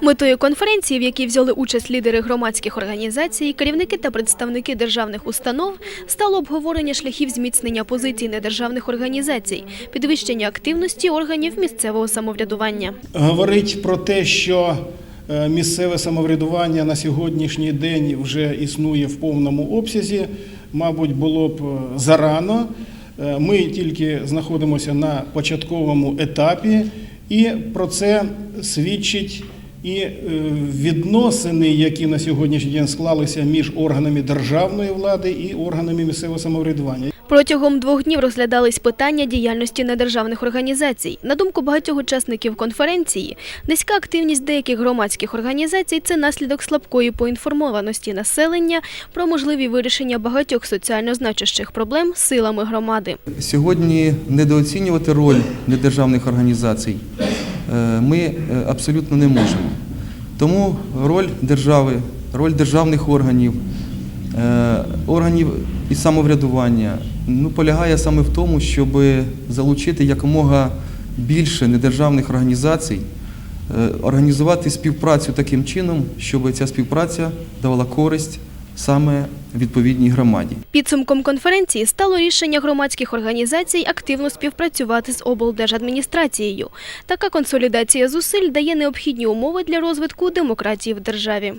Метою конференції, в якій взяли участь лідери громадських організацій, керівники та представники державних установ, стало обговорення шляхів зміцнення позицій недержавних організацій, підвищення активності органів місцевого самоврядування. говорить про те, що е, місцеве самоврядування на сьогоднішній день вже існує в повному обсязі, мабуть, було б е, зарано. Е, Ми тільки знаходимося на початковому етапі, і про це свідчить і е, відносини, які на сьогоднішній день склалися між органами державної влади і органами місцевого самоврядування. Протягом двох днів розглядались питання діяльності недержавних організацій. На думку багатьох учасників конференції, низька активність деяких громадських організацій – це наслідок слабкої поінформованості населення про можливі вирішення багатьох соціально значущих проблем силами громади. Сьогодні недооцінювати роль недержавних організацій ми е, абсолютно не можемо. Тому роль держави, роль державних органів, е, органів і самоврядування ну, полягає саме в тому, щоб залучити якомога більше недержавних організацій, е, організувати співпрацю таким чином, щоб ця співпраця давала користь саме відповідній громаді. Підсумком конференції стало рішення громадських організацій активно співпрацювати з облдержадміністрацією. Така консолідація зусиль дає необхідні умови для розвитку демократії в державі.